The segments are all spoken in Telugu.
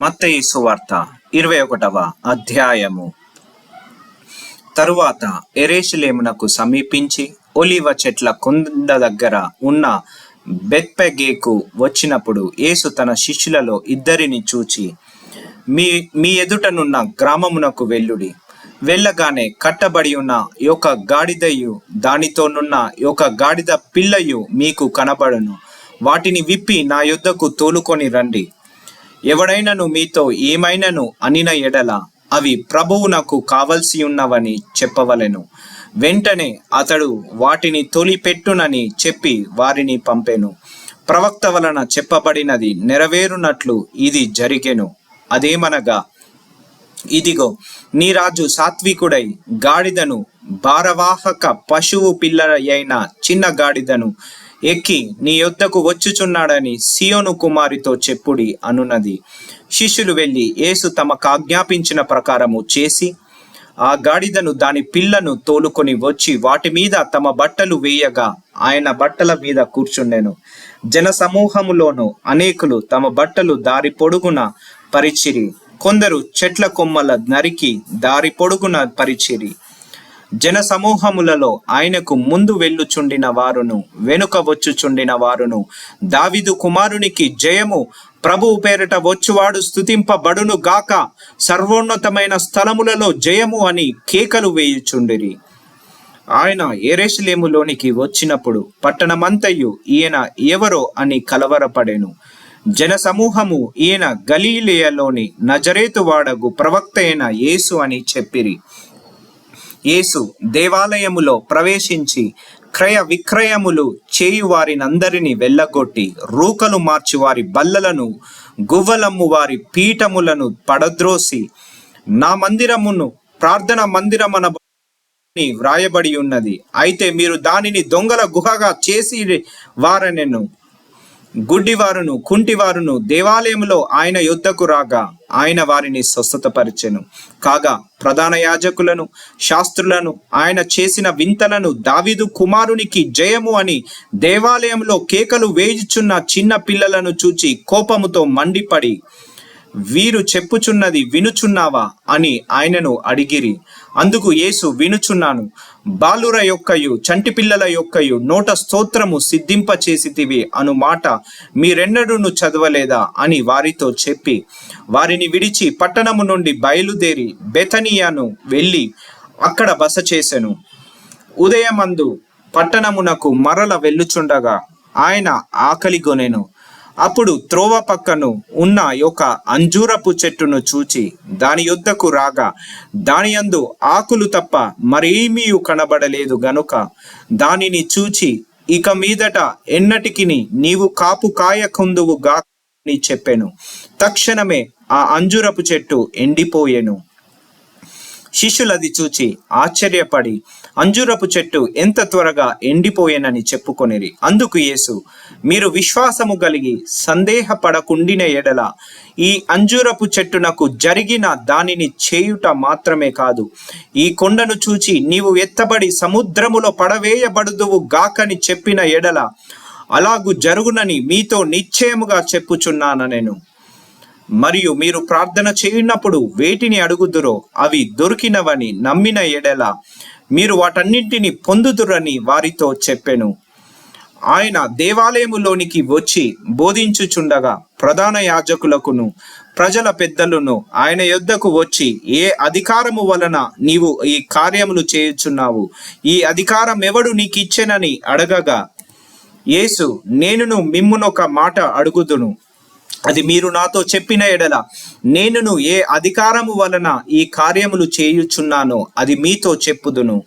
మత్తయి సువార్త ఇరవై ఒకటవ అధ్యాయము. తరువాత ఎరేషులేమునకు సమీపించి ఒలివ చెట్ల కొండ దగ్గర ఉన్న బెత్పెగేకు వచ్చినప్పుడు యేసు తన శిష్యులలో ఇద్దరిని చూచి మీ మీ ఎదుటనున్న గ్రామమునకు వెళ్ళుడి. వెళ్ళగానే కట్టబడి ఉన్న యొక్క గాడిదయు దానితోనున్న యొక్క గాడిద పిల్లయు మీకు కనబడును. వాటిని విప్పి నా యుద్ధకు తోలుకొని రండి. ఎవడైనను మీతో ఏమైనను అనిన ఎడల అవి ప్రభువునకు కావలసి ఉన్నవని చెప్పవలెను. వెంటనే అతడు వాటిని తొలిపెట్టునని చెప్పి వారిని పంపెను. ప్రవక్త వలన చెప్పబడినది నెరవేరునట్లు ఇది జరిగెను. అదేమనగా ఇదిగో నీ రాజు సాత్వికుడై గాడిదను భారవాహక పశువు పిల్లలైన చిన్న గాడిదను ఎక్కి నీ యొద్దకు వచ్చుచున్నాడని సియోను కుమారితో చెప్పుడి అనున్నది శిష్యులు వెళ్ళి యేసు తమకు ఆజ్ఞాపించిన ప్రకారము చేసి ఆ గాడిదను దాని పిల్లను తోలుకొని వచ్చి వాటి మీద తమ బట్టలు వేయగా ఆయన బట్టల మీద కూర్చుండెను. జన సమూహములోను అనేకులు తమ బట్టలు దారి పొడుగున పరిచిరి. కొందరు చెట్ల కొమ్మల నరికి దారి పొడుగున పరిచిరి. జన సమూహములలో ఆయనకు ముందు వెళ్ళుచుండిన వారును వెనుక వచ్చుచుండిన వారును. దావిదు కుమారునికి జయము ప్రభువు పేరిట వచ్చువాడు స్తుతింపబడును గాక సర్వోన్నతమైన స్థలములలో జయము అని కేకలు వేయుచుండిరి. ఆయన ఏరేషులేములోనికి వచ్చినప్పుడు పట్టణమంతయు ఈయన ఎవరో అని కలవరపడెను. జన సమూహము ఈయన గలీలియలోని నజరేతువాడకు ప్రవక్త అయిన యేసు అని చెప్పిరి. యేసు దేవాలయములో ప్రవేశించి క్రయ విక్రయములు చేయు వారినందరినీ వెళ్ళగొట్టి రూకలు మార్చి వారి బల్లలను గువ్వలమ్ము వారి పీఠములను పడద్రోసి నా మందిరమును ప్రార్థన మందిరమన వ్రాయబడి ఉన్నది. అయితే మీరు దానిని దొంగల గుహగా చేసి వారనెను. గుడ్డివారును కుంటివారును దేవాలయములో ఆయన యుద్ధకు రాగా ఆయన వారిని స్వస్థతపరిచెను. కాగా ప్రధాన యాజకులను శాస్త్రులను ఆయన చేసిన వింతలను దావిదు కుమారునికి జయము అని దేవాలయంలో కేకలు వేయుచున్న చిన్న పిల్లలను చూచి కోపముతో మండిపడి వీరు చెప్పుచున్నది వినుచున్నావా అని ఆయనను అడిగిరి. అందుకు యేసు వినుచున్నాను. బాలుర యొక్కయు చంటి పిల్లల యొక్కయు నోట స్తోత్రము సిద్ధింప చేసితివి అను మాట మీరెన్నడూను చదవలేదా అని వారితో చెప్పి వారిని విడిచి పట్టణము నుండి బయలుదేరి బెతనియాను వెళ్ళి అక్కడ బస చేసెను. ఉదయమందు పట్టణమునకు మరల వెళ్ళుచుండగా ఆయన ఆకలిగొనెను అప్పుడు త్రోవ పక్కను ఉన్న ఒక అంజూరపు చెట్టును చూచి దాని యొద్దకు రాగా దాని యందు ఆకులు తప్ప మరేమీ కనబడలేదు గనుక దానిని చూచి ఇక మీదట ఎన్నటికిని నీవు కాపు కాయకుందువు గా అని చెప్పెను. తక్షణమే ఆ అంజూరపు చెట్టు ఎండిపోయెను. శిష్యులది చూచి ఆశ్చర్యపడి అంజూరపు చెట్టు ఎంత త్వరగా ఎండిపోయేనని చెప్పుకొనిరి. అందుకు యేసు మీరు విశ్వాసము కలిగి సందేహపడకుండిన ఎడల ఈ అంజూరపు చెట్టునకు జరిగిన దానిని చేయుట మాత్రమే కాదు ఈ కొండను చూచి నీవు ఎత్తబడి సముద్రములో పడవేయబడుదువు గాకని చెప్పిన ఎడల అలాగు జరుగునని మీతో నిశ్చయముగా చెప్పుచున్నాను నేను. మరియు మీరు ప్రార్థన చేయనప్పుడు వేటిని అడుగుదురో అవి దొరికినవని నమ్మిన ఎడల మీరు వాటన్నింటిని పొందుదురని వారితో చెప్పెను. ఆయన దేవాలయములోనికి వచ్చి బోధించుచుండగా ప్రధాన యాజకులకును ప్రజల పెద్దలను ఆయన యొద్దకు వచ్చి ఏ అధికారము వలన నీవు ఈ కార్యములు చేయుచున్నావు? ఈ అధికారం ఎవడు నీకిచ్చెనని అడగగా యేసు నేనును మిమ్మునొక మాట అడుగుదును. అది మీరు నాతో చెప్పిన ఎడల నేనును ఏ అధికారము వలన ఈ కార్యములు చేయుచున్నానో అది మీతో చెప్పుదును.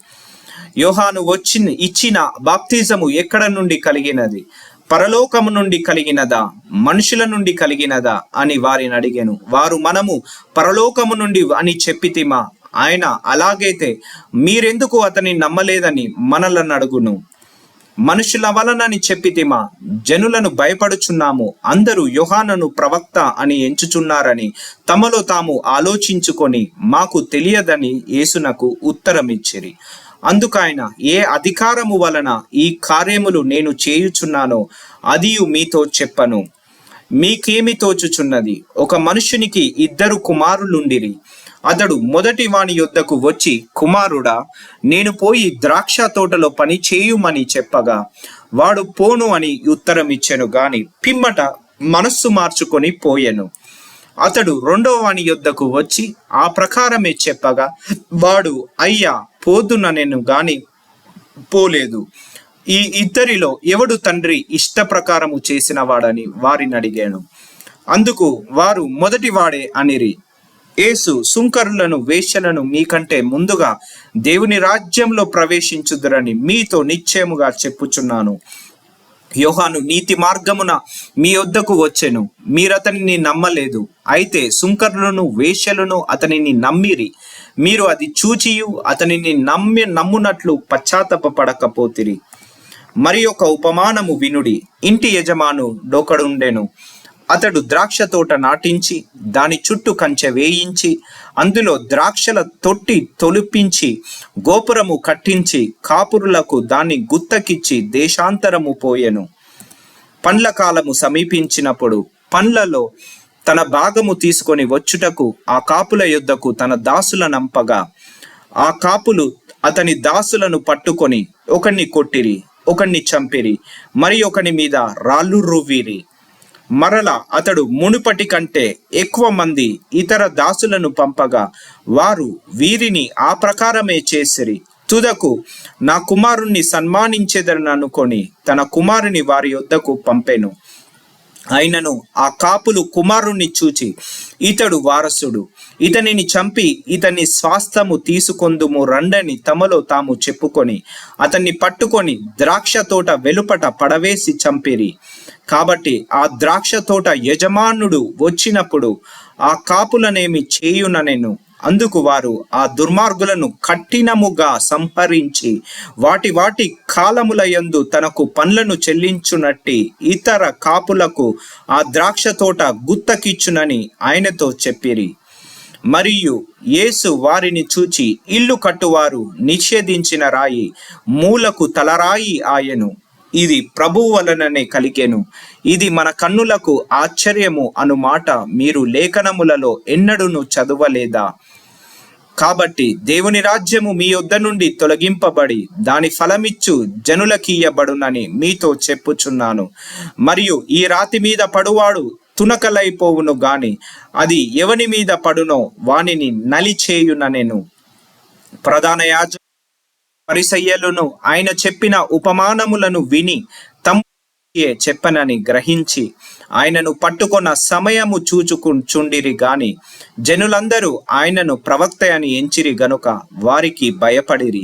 యోహాను వచ్చి ఇచ్చిన బాప్తిజము ఎక్కడ నుండి కలిగినది? పరలోకము నుండి కలిగినదా? మనుషుల నుండి కలిగినదా? అని వారిని అడిగాను. వారు మనము పరలోకము నుండి అని చెప్పితిమా? ఆయన అలాగైతే మీరెందుకు అతని నమ్మలేదని మనలను అడుగును? మనుషుల వలనని చెప్పితిమా జనులను భయపడుచున్నాము అందరూ యోహానను ప్రవక్త అని ఎంచుచున్నారని తమలో తాము ఆలోచించుకొని మాకు తెలియదని యేసునకు ఉత్తరమిచ్చిరి. అందుకైన ఏ అధికారము వలన ఈ కార్యములు నేను చేయుచున్నానో అదియు మీతో చెప్పను. మీకేమి తోచుచున్నది? ఒక మనుషునికి ఇద్దరు కుమారులుండిరి. అతడు మొదటి వాని యొద్దకు వచ్చి కుమారుడా నేను పోయి ద్రాక్ష తోటలో పని చేయుమని చెప్పగా వాడు పోను అని ఉత్తరం ఇచ్చెను గాని పిమ్మట మనస్సు మార్చుకొని పోయెను. అతడు రెండో వాని యొద్దకు వచ్చి ఆ ప్రకారమే చెప్పగా వాడు అయ్యా పోదుననెను గాని పోలేదు. ఈ ఇద్దరిలో ఎవడు తండ్రి ఇష్ట ప్రకారము చేసిన వాడని వారిని అడిగాను. అందుకు వారు మొదటి వాడే అనిరి. యేసు సుంకరులను వేశ్యలను మీకంటే ముందుగా దేవుని రాజ్యంలో ప్రవేశించుదురని మీతో నిశ్చయముగా చెప్పుచున్నాను. యోహాను నీతి మార్గమున మీ వద్దకు వచ్చెను. మీరతనిని నమ్మలేదు. అయితే సుంకరులను వేశ్యలను అతనిని నమ్మిరి. మీరు అది చూచియు అతనిని నమ్మి నమ్మునట్లు పశ్చాత్తపడకపోతిరి మరి ఒక ఉపమానము వినుడి. ఇంటి యజమాను డోకడుండెను. అతడు ద్రాక్ష తోట నాటించి దాని చుట్టూ కంచె వేయించి అందులో ద్రాక్షల తొట్టి తొలిపించి గోపురము కట్టించి కాపురులకు దాన్ని గుత్తకిచ్చి దేశాంతరము పోయెను. పండ్ల కాలము సమీపించినప్పుడు పండ్లలో తన భాగము తీసుకొని వచ్చుటకు ఆ కాపుల యొద్దకు తన దాసుల నంపగా. ఆ కాపులు అతని దాసులను పట్టుకొని ఒకణ్ణి కొట్టిరి ఒకణ్ణి చంపిరి మరి ఒకని మీద రాళ్ళు రువ్విరి. మరల అతడు మునుపటి కంటే ఎక్కువ మంది ఇతర దాసులను పంపగా వారు వీరిని ఆ ప్రకారమే చేసిరి. తుదకు నా కుమారుణ్ణి సన్మానించేదని అనుకొని తన కుమారుని వారి యొద్దకు పంపెను. అయినను ఆ కాపులు కుమారుణ్ణి చూచి ఇతడు వారసుడు. ఇతనిని చంపి ఇతని స్వాస్థము తీసుకొందుము రండని తమలో తాము చెప్పుకొని అతన్ని పట్టుకొని ద్రాక్ష తోట వెలుపట పడవేసి చంపిరి. కాబట్టి ఆ ద్రాక్ష తోట యజమానుడు వచ్చినప్పుడు ఆ కాపులనేమి చేయుననెను. అందుకు వారు ఆ దుర్మార్గులను కఠినముగా సంహరించి వాటి వాటి కాలముల యందు తనకు పనులను చెల్లించునట్టి ఇతర కాపులకు ఆ ద్రాక్ష తోట గుత్తకిచ్చునని ఆయనతో చెప్పిరి. మరియు యేసు వారిని చూచి ఇల్లు కట్టువారు నిషేధించిన రాయి మూలకు తలరాయి ఆయను. ఇది ప్రభువు వలననే కలిగెను. ఇది మన కన్నులకు ఆశ్చర్యము అను మాట మీరు లేఖనములలో ఎన్నడూను చదవలేదా? కాబట్టి దేవుని రాజ్యము మీ యొద్ద నుండి తొలగింపబడి దాని ఫలమిచ్చు జనులకీయబడునని మీతో చెప్పుచున్నాను. మరియు ఈ రాతి మీద పడువాడు తునకలైపోవును గాని అది ఎవని మీద పడునో వానిని నలిచేయుననెను. ప్రధాన యాజ పరిసయ్యలను ఆయన చెప్పిన ఉపమానములను విని తమ్ముయే చెప్పనని గ్రహించి ఆయనను పట్టుకున్న సమయము చూచుకుంచుండిరి గాని జనులందరూ ఆయనను ప్రవక్త అని ఎంచిరి గనుక వారికి భయపడిరి.